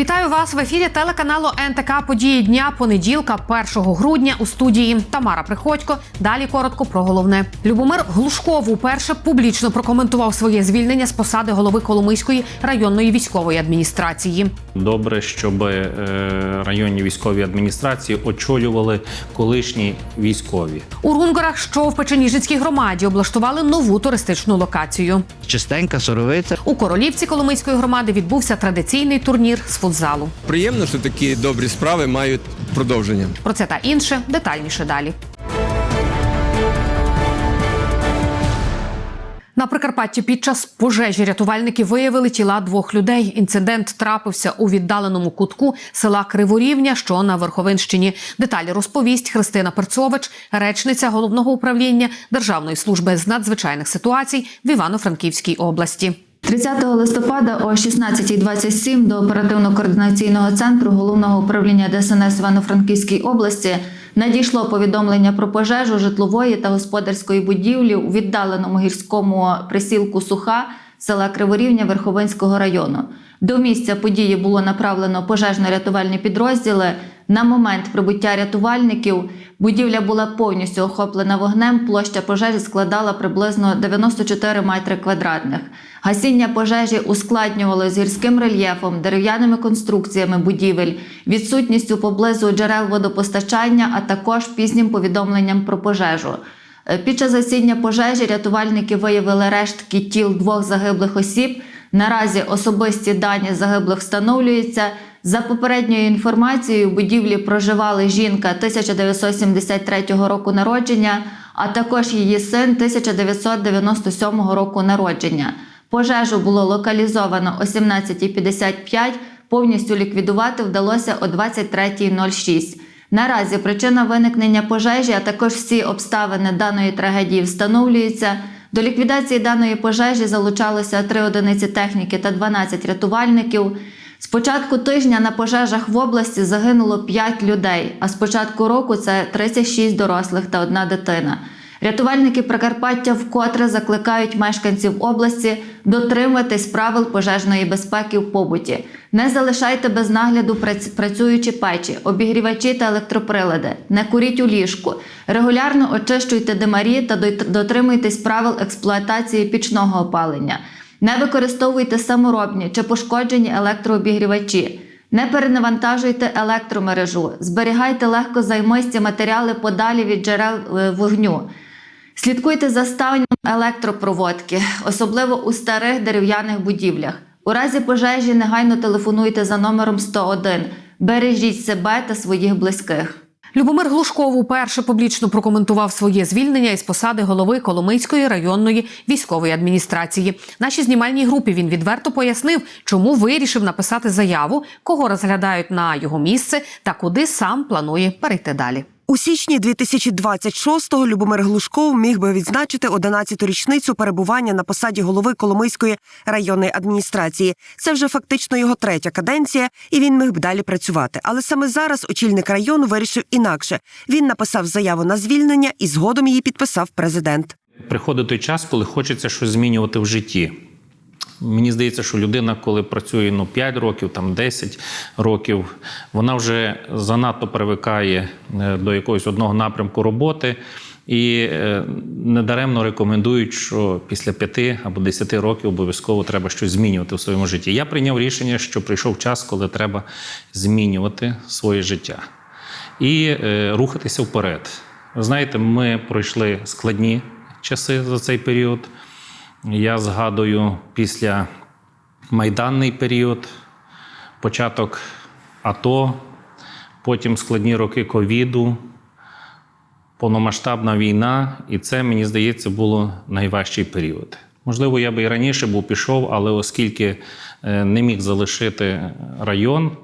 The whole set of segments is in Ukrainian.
Вітаю вас в ефірі телеканалу НТК Події дня понеділка, 1 грудня у студії Тамара Приходько. Далі коротко про головне. Любомир Глушков уперше публічно прокоментував своє звільнення з посади голови Коломийської районної військової адміністрації. Добре, щоб е, районні військові адміністрації очолювали колишні військові. У Рунгорах, що в Печеніжицькій громаді, облаштували нову туристичну локацію. Чистенька соровиця. У Королівці Коломийської громади відбувся традиційний турнір з футзалу. Приємно, що такі добрі справи мають продовження. Про це та інше детальніше далі. На Прикарпатті під час пожежі рятувальники виявили тіла двох людей. Інцидент трапився у віддаленому кутку села Криворівня, що на Верховинщині. Деталі розповість Христина Перцович, речниця головного управління Державної служби з надзвичайних ситуацій в Івано-Франківській області. 30 листопада о 16.27 до оперативно-координаційного центру головного управління ДСНС Івано-Франківській області надійшло повідомлення про пожежу житлової та господарської будівлі у віддаленому гірському присілку Суха села Криворівня Верховинського району. До місця події було направлено пожежно-рятувальні підрозділи. На момент прибуття рятувальників будівля була повністю охоплена вогнем. Площа пожежі складала приблизно 94 метри квадратних. Гасіння пожежі ускладнювало з гірським рельєфом, дерев'яними конструкціями будівель, відсутністю поблизу джерел водопостачання, а також пізнім повідомленням про пожежу. Е, Під час гасіння пожежі рятувальники виявили рештки тіл двох загиблих осіб. Наразі особисті дані загиблих встановлюються. За попередньою інформацією, в будівлі проживали жінка 1973 року народження, а також її син 1997 року народження. Пожежу було локалізовано о 17.55, повністю ліквідувати вдалося о 23.06. Наразі причина виникнення пожежі, а також всі обставини даної трагедії встановлюються. До ліквідації даної пожежі залучалося 3 одиниці техніки та 12 рятувальників. З початку тижня на пожежах в області загинуло 5 людей, а з початку року це 36 дорослих та одна дитина. Рятувальники Прикарпаття вкотре закликають мешканців області дотримуватись правил пожежної безпеки в побуті. Не залишайте без нагляду прац- працюючі печі, обігрівачі та електроприлади. Не куріть у ліжку. Регулярно очищуйте димарі та дотримуйтесь правил експлуатації пічного опалення. Не використовуйте саморобні чи пошкоджені електрообігрівачі. Не перенавантажуйте електромережу, зберігайте легкозаймисті матеріали подалі від джерел е, вогню. Слідкуйте за станом електропроводки, особливо у старих дерев'яних будівлях. У разі пожежі негайно телефонуйте за номером 101. Бережіть себе та своїх близьких. Любомир Глушков уперше публічно прокоментував своє звільнення із посади голови Коломийської районної військової адміністрації. Нашій знімальній групі він відверто пояснив, чому вирішив написати заяву, кого розглядають на його місце та куди сам планує перейти далі. У січні 2026-го Любомир Глушков міг би відзначити 11-ту річницю перебування на посаді голови Коломийської районної адміністрації. Це вже фактично його третя каденція, і він міг б далі працювати. Але саме зараз очільник району вирішив інакше. Він написав заяву на звільнення і згодом її підписав президент. Приходить той час, коли хочеться щось змінювати в житті. Мені здається, що людина, коли працює ну, 5 років, там 10 років, вона вже занадто привикає е, до якогось одного напрямку роботи. І е, недаремно рекомендують, що після 5 або 10 років обов'язково треба щось змінювати в своєму житті. Я прийняв рішення, що прийшов час, коли треба змінювати своє життя і е, рухатися вперед. Ви знаєте, ми пройшли складні часи за цей період. Я згадую після майданний період, початок АТО, потім складні роки ковіду, повномасштабна війна, і це, мені здається, було найважчий період. Можливо, я би і раніше був пішов, але оскільки е, не міг залишити район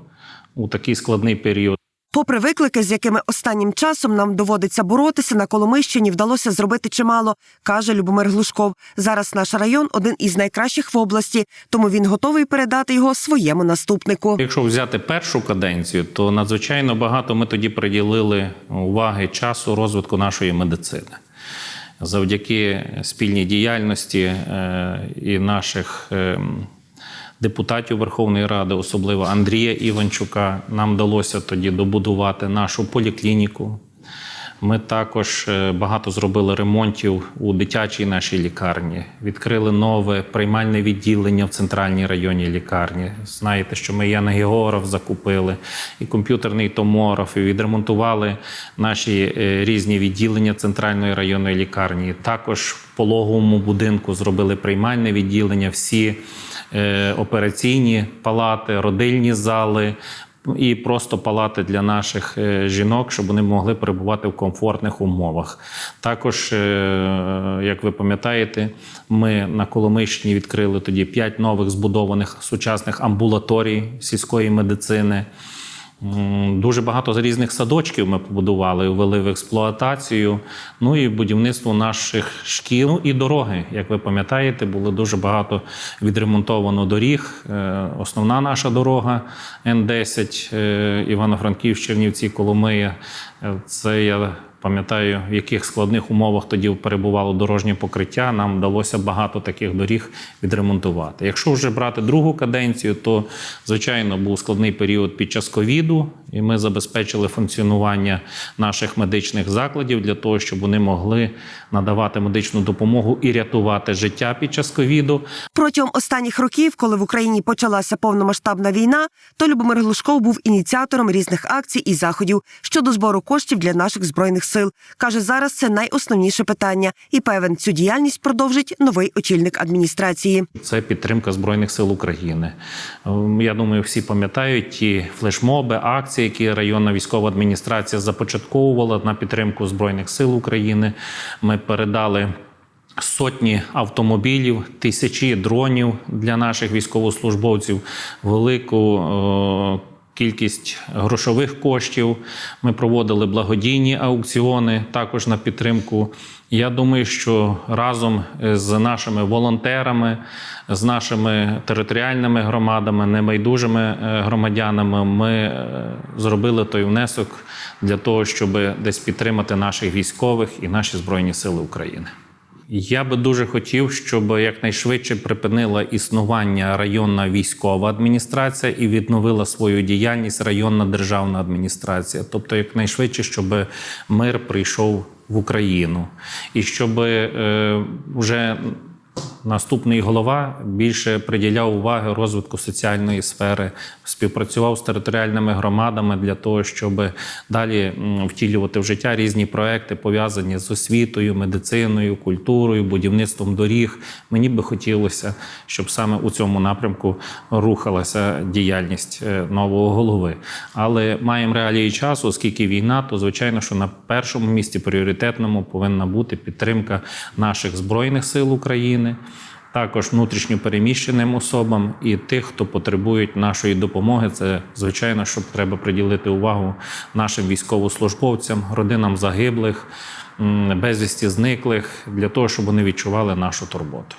у такий складний період. Попри виклики, з якими останнім часом нам доводиться боротися, на Коломийщині вдалося зробити чимало, каже Любомир Глушков. Зараз наш район один із найкращих в області, тому він готовий передати його своєму наступнику. Якщо взяти першу каденцію, то надзвичайно багато ми тоді приділили уваги часу розвитку нашої медицини. Завдяки спільній діяльності е, і наших е, депутатів Верховної Ради, особливо Андрія Іванчука, нам вдалося тоді добудувати нашу поліклініку. Ми також е, багато зробили ремонтів у дитячій нашій лікарні. Відкрили нове приймальне відділення в центральній районній лікарні. Знаєте, що ми Яна Географ закупили, і комп'ютерний томограф, і відремонтували наші е, різні відділення центральної районної лікарні. Також в пологовому будинку зробили приймальне відділення, всі операційні палати, родильні зали і просто палати для наших е, жінок, щоб вони могли перебувати в комфортних умовах. Також, е, як ви пам'ятаєте, ми на Коломийщині відкрили тоді п'ять нових збудованих сучасних амбулаторій сільської медицини. Дуже багато різних садочків ми побудували, ввели в експлуатацію. Ну і будівництво наших шкіл і дороги. Як ви пам'ятаєте, було дуже багато відремонтовано доріг. Е, Основна наша дорога Н10 е, Івано-Франківськ, Чернівці, Коломия. Е, Це я пам'ятаю, в яких складних умовах тоді перебувало дорожнє покриття. Нам вдалося багато таких доріг відремонтувати. Якщо вже брати другу каденцію, то звичайно був складний період під час ковіду, і ми забезпечили функціонування наших медичних закладів для того, щоб вони могли надавати медичну допомогу і рятувати життя під час ковіду. Протягом останніх років, коли в Україні почалася повномасштабна війна, то Любомир Глушков був ініціатором різних акцій і заходів щодо збору коштів для наших збройних сил. каже, зараз це найосновніше питання, і певен цю діяльність продовжить новий очільник адміністрації. Це підтримка Збройних сил України. Ем, Я думаю, всі пам'ятають ті флешмоби, акції, які районна військова адміністрація започатковувала на підтримку Збройних сил України. Ми передали. Сотні автомобілів, тисячі дронів для наших військовослужбовців, велику е, кількість грошових коштів. Ми проводили благодійні аукціони також на підтримку. Я думаю, що разом з нашими волонтерами, з нашими територіальними громадами, небайдужими е, громадянами, ми е, зробили той внесок для того, щоб десь підтримати наших військових і наші збройні сили України. Я би дуже хотів, щоб якнайшвидше припинила існування районна військова адміністрація і відновила свою діяльність районна державна адміністрація. Тобто, якнайшвидше, щоб мир прийшов в Україну, і щоб е, вже наступний голова більше приділяв уваги розвитку соціальної сфери, співпрацював з територіальними громадами для того, щоб далі втілювати в життя різні проекти, пов'язані з освітою, медициною, культурою, будівництвом доріг. Мені би хотілося, щоб саме у цьому напрямку рухалася діяльність е, нового голови. Але маємо реалії часу, оскільки війна, то звичайно, що на першому місці пріоритетному повинна бути підтримка наших збройних сил України. Також внутрішньо переміщеним особам і тих, хто потребують нашої допомоги. Це звичайно, що треба приділити увагу нашим військовослужбовцям, родинам загиблих, безвісті зниклих, для того, щоб вони відчували нашу турботу.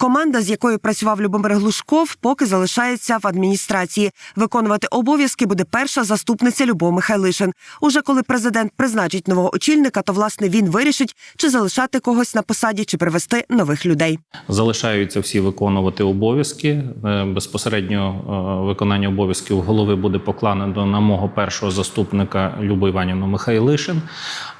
Команда, з якою працював Любомир Глушков, поки залишається в адміністрації. Виконувати обов'язки буде перша заступниця Любов Михайлишин. Уже коли президент призначить нового очільника, то власне він вирішить, чи залишати когось на посаді, чи привести нових людей. Залишаються всі виконувати обов'язки. Е, Безпосередньо е, виконання обов'язків голови буде покладено на мого першого заступника Любу Іванівну Михайлишин.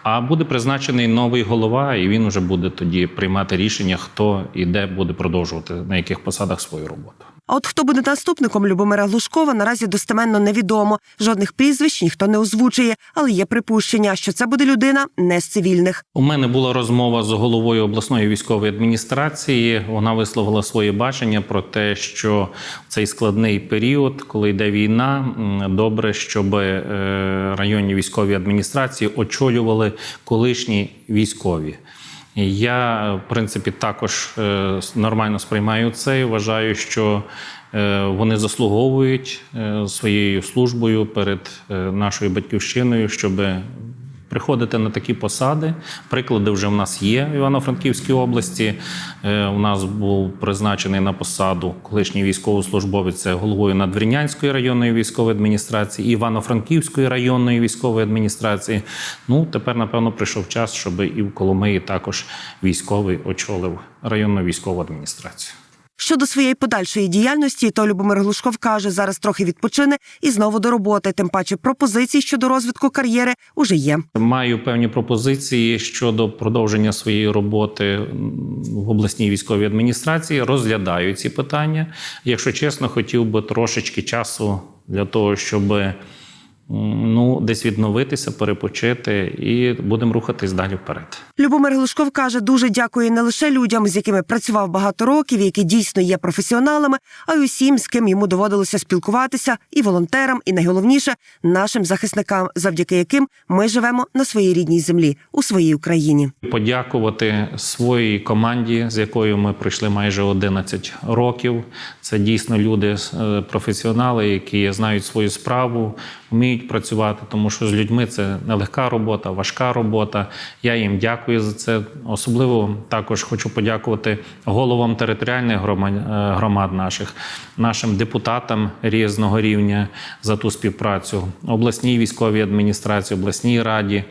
А буде призначений новий голова, і він вже буде тоді приймати рішення, хто і де буде продовжувати на яких посадах свою роботу. А от хто буде наступником Любомира Глушкова, наразі достеменно невідомо. Жодних прізвищ ніхто не озвучує, але є припущення, що це буде людина не з цивільних. У мене була розмова з головою обласної військової адміністрації. Вона висловила своє бачення про те, що в цей складний період, коли йде війна, добре, щоб е, районні військові адміністрації очолювали колишні військові. Я, в принципі, також е, нормально сприймаю це і вважаю, що е, вони заслуговують е, своєю службою перед нашою батьківщиною, щоб приходити на такі посади. Приклади вже в нас є в Івано-Франківській області. Е, У нас був призначений на посаду колишній військовослужбовець головою Надвірнянської районної військової адміністрації, Івано-Франківської районної військової адміністрації. Ну тепер, напевно, прийшов час, щоб і в Коломиї також військовий очолив районну військову адміністрацію. Щодо своєї подальшої діяльності, то Любомир Глушков каже, зараз трохи відпочине і знову до роботи. Тим паче пропозицій щодо розвитку кар'єри уже є. Маю певні пропозиції щодо продовження своєї роботи в обласній військовій адміністрації. Розглядаю ці питання. Якщо чесно, хотів би трошечки часу для того, щоб ну, десь відновитися, перепочити, і будемо рухатись далі вперед. Любомир Глушков каже, дуже дякує не лише людям, з якими працював багато років, які дійсно є професіоналами, а й усім, з ким йому доводилося спілкуватися, і волонтерам, і найголовніше нашим захисникам, завдяки яким ми живемо на своїй рідній землі у своїй Україні. Подякувати своїй команді, з якою ми пройшли майже 11 років. Це дійсно люди, е, професіонали, які знають свою справу, вміють працювати, тому що з людьми це нелегка робота, важка робота. Я їм дякую за це. Особливо також хочу подякувати головам територіальних громад, е, наших, нашим депутатам різного рівня за ту співпрацю, обласній військовій адміністрації, обласній раді.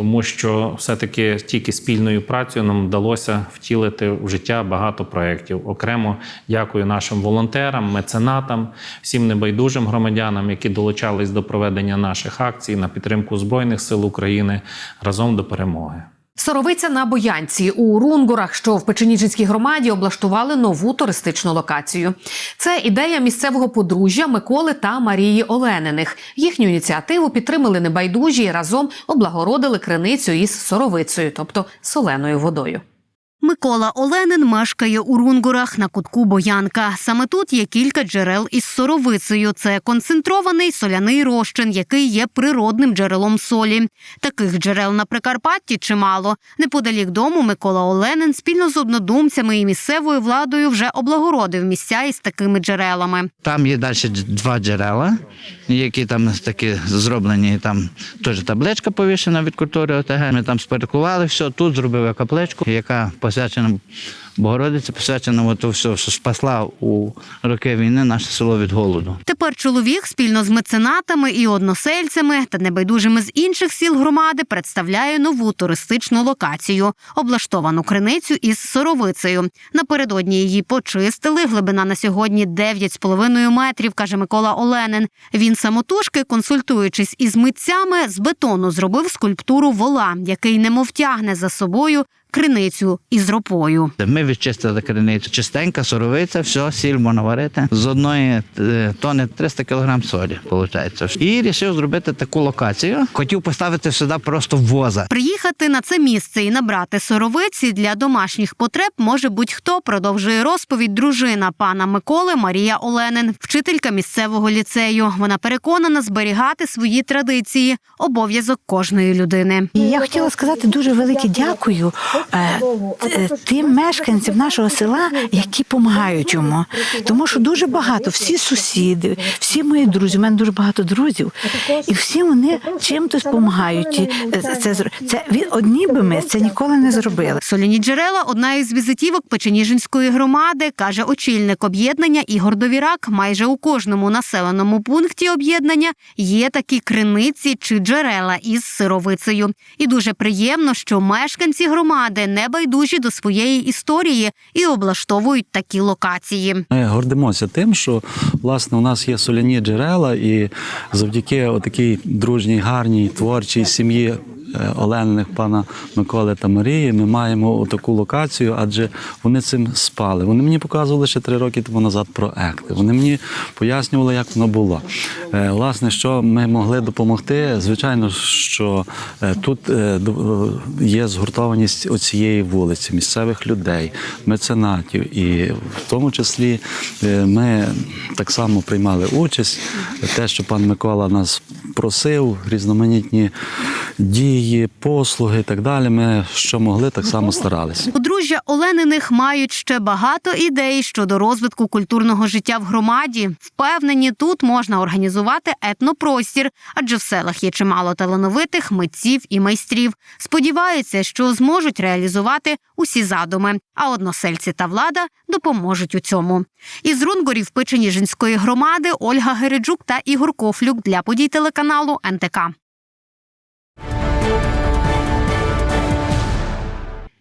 Тому що все-таки тільки спільною працею нам вдалося втілити в життя багато проєктів. Окремо дякую нашим волонтерам, меценатам, всім небайдужим громадянам, які долучались до проведення наших акцій на підтримку Збройних сил України разом до перемоги. Соровиця на Боянці у Рунгурах, що в Печеніжинській громаді, облаштували нову туристичну локацію. Це ідея місцевого подружжя Миколи та Марії Олениних. Їхню ініціативу підтримали небайдужі і разом облагородили криницю із соровицею, тобто соленою водою. Микола Оленин мешкає у Рунгурах на кутку Боянка. Саме тут є кілька джерел із соровицею. Це концентрований соляний розчин, який є природним джерелом солі. Таких джерел на Прикарпатті чимало. Неподалік дому Микола Оленин спільно з однодумцями і місцевою владою вже облагородив місця із такими джерелами. Там є далі два джерела, які там такі зроблені. Там теж табличка повішена від культури ОТГ. Ми там спаркували все. Тут зробили капличку, яка посвячена Богородиці, посвячена от, все, що спасла у роки війни наше село від голоду. Тепер чоловік спільно з меценатами і односельцями та небайдужими з інших сіл громади представляє нову туристичну локацію, облаштовану криницю із соровицею. Напередодні її почистили. Глибина на сьогодні 9,5 метрів, каже Микола Оленин. Він самотужки, консультуючись із митцями, з бетону зробив скульптуру вола, який немов тягне за собою криницю із ропою. Ми відчистили криницю. Чистенька, соровиця, все, сіль можна варити. З одної е, тони 300 кг солі, виходить. І вирішив зробити таку локацію. Хотів поставити сюди просто воза. Приїхати на це місце і набрати соровиці для домашніх потреб може будь-хто. Продовжує розповідь дружина пана Миколи Марія Оленин, вчителька місцевого ліцею. Вона переконана зберігати свої традиції, обов'язок кожної людини. І я хотіла сказати дуже велике дякую тим мешканцям нашого села, які допомагають йому. Тому що дуже багато, всі сусіди, всі мої друзі, у мене дуже багато друзів, і всі вони чим-то допомагають. Е, Це, це від- одні би ми це ніколи не зробили. Соляні джерела одна із візитівок Печеніжинської громади, каже очільник об'єднання Ігор Довірак. Майже у кожному населеному пункті об'єднання є такі криниці чи джерела із сировицею. І дуже приємно, що мешканці громади не байдужі до своєї історії і облаштовують такі локації. Ми гордимося тим, що власне у нас є соляні джерела, і завдяки отакій дружній, гарній творчій сім'ї. Е, Олениних пана Миколи та Марії, ми маємо таку локацію, адже вони цим спали. Вони мені показували ще три роки тому назад проекти. Вони мені пояснювали, як воно було. Е, Власне, що ми могли допомогти. Звичайно, що е, тут є згуртованість оцієї вулиці, місцевих людей, меценатів, і в тому числі ми так само приймали участь. Те, що пан Микола нас просив, різноманітні дії, послуги і так далі. Ми що могли, так само старалися. Подружжя Олениних мають ще багато ідей щодо розвитку культурного життя в громаді. Впевнені, тут можна організувати етнопростір, адже в селах є чимало талановитих митців і майстрів. Сподіваються, що зможуть реалізувати усі задуми. А односельці та влада допоможуть у цьому. Із Рунгорів Печеніжинської громади Ольга Гереджук та Ігор Кофлюк для подій телеканалу НТК.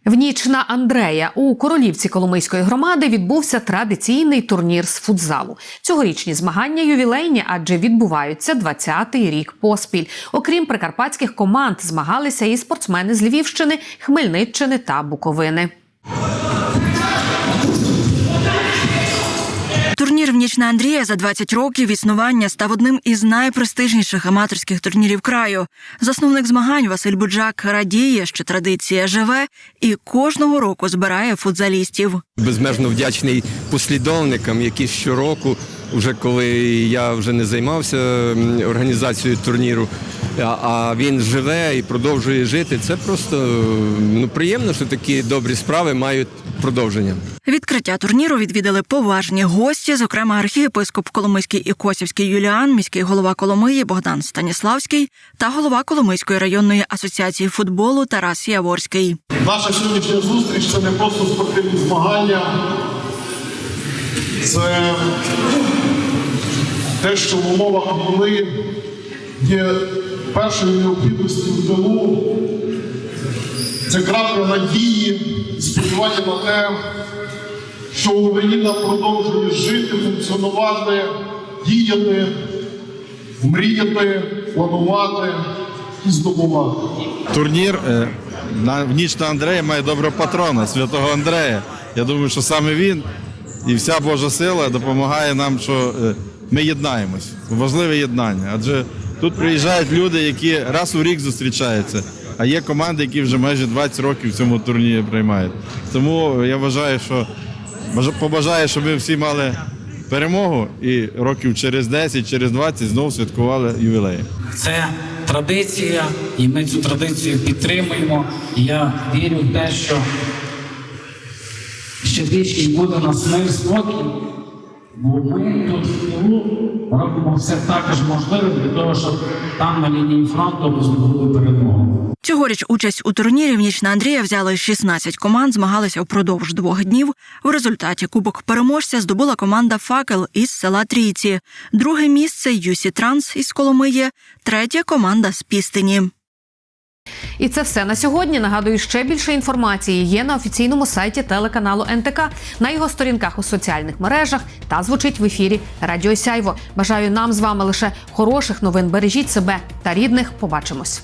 В ніч на Андрея у Королівці Коломийської громади відбувся традиційний турнір з футзалу. Цьогорічні змагання ювілейні, адже відбуваються 20-й рік поспіль. Окрім прикарпатських команд, змагалися і спортсмени з Львівщини, Хмельниччини та Буковини. Турнір в ніч на Андрія за 20 років існування став одним із найпрестижніших аматорських турнірів краю. Засновник змагань Василь Буджак радіє, що традиція живе і кожного року збирає футзалістів. Безмежно вдячний послідовникам, які щороку, вже коли я вже не займався організацією турніру, а він живе і продовжує жити. Це просто ну, приємно, що такі добрі справи мають продовження. Відкриття турніру відвідали поважні гості, зокрема архієпископ Коломийський і Косівський Юліан, міський голова Коломиї Богдан Станіславський та голова Коломийської районної асоціації футболу Тарас Яворський. Наша сьогоднішня зустріч це не просто спортивні змагання, це те, що в умовах війни є першою необхідністю в. Це крапка надії, сподівання на те, що Україна продовжує жити, функціонувати, діяти, мріяти, планувати і здобувати. Турнір е, на ніч на Андрея має доброго патрона, святого Андрея. Я думаю, що саме він і вся Божа сила допомагає нам, що е, ми єднаємось. Важливе єднання. Адже тут приїжджають люди, які раз у рік зустрічаються. А є команди, які вже майже 20 років в цьому турнірі приймають. Тому я вважаю, що побажаю, щоб ми всі мали перемогу і років через 10, через 20 знову святкували ювілеї. Це традиція, і ми цю традицію підтримуємо. Я вірю в те, що ще більше буде нас мир спокій, бо ми тут в тилу робимо все також можливе для того, щоб там на лінії фронту здобули перемогу. Цьогоріч участь у турнірі в ніч Андрія взяли 16 команд, змагалися впродовж двох днів. В результаті кубок переможця здобула команда Факел із села Трійці. Друге місце Юсі Транс із Коломиї, третя команда з Пістині. І це все на сьогодні. Нагадую, ще більше інформації є на офіційному сайті телеканалу НТК, на його сторінках у соціальних мережах та звучить в ефірі Радіо Сяйво. Бажаю нам з вами лише хороших новин. Бережіть себе та рідних. Побачимось.